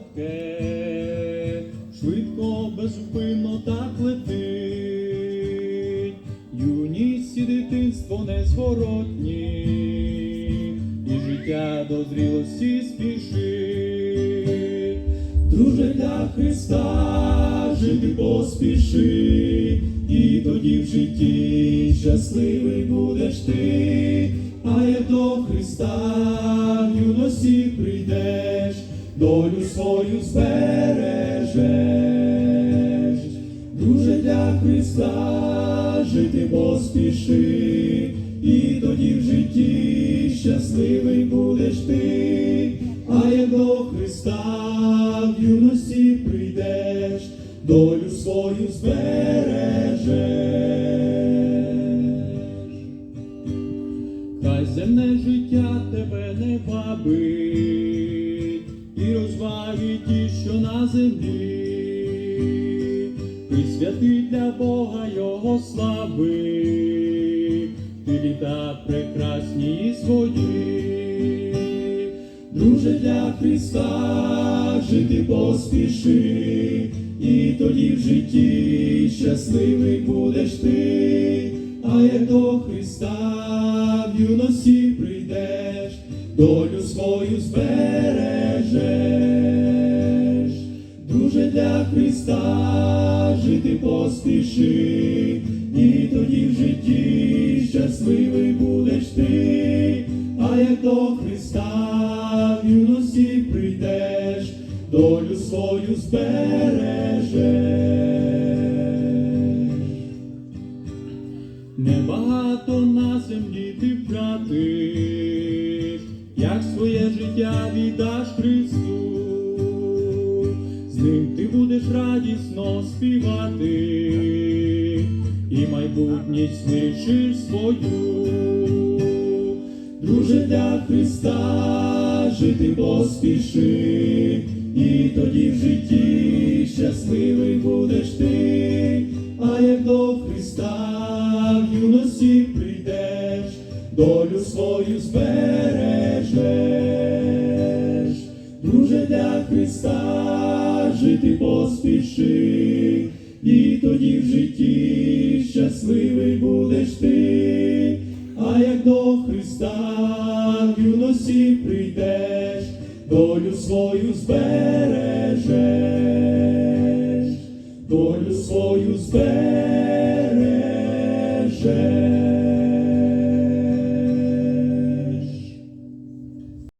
коротке, швидко, безупинно так летить, юність і дитинство незворотні, і життя до зрілості спішить. Друже для Христа жити поспіши, і тоді в житті щасливий будеш долю свою збережеш. Друже для Христа жити поспіши, і тоді в житті щасливий будеш ти, а як до Христа в юності прийдеш, долю свою збережеш. Хай земне життя тебе не вабить, і розваги ті, що на землі, присвяти для Бога Його слави, ти літа прекрасні свої, друже для Христа жити поспіши, і тоді в житті щасливий будеш ти, а як до Христа в юності прийдеш, долю свою збережеш, друже для Христа жити поспіши, і тоді в житті щасливий будеш ти, а як до Христа в юності прийдеш, долю свою збережеш. Небагато на землі ти втратиш, як своє життя віддаш Христу, ним ти будеш радісно співати, і майбутність лишиш свою. Друже для Христа жити поспіши, і тоді в житті щасливий будеш ти, а як до Христа в юності прийдеш, долю свою збережеш, друже для Христа жити поспіши, і тоді в житті щасливий будеш ти, а як до Христа в юності прийдеш, долю свою збережеш, долю свою збережеш.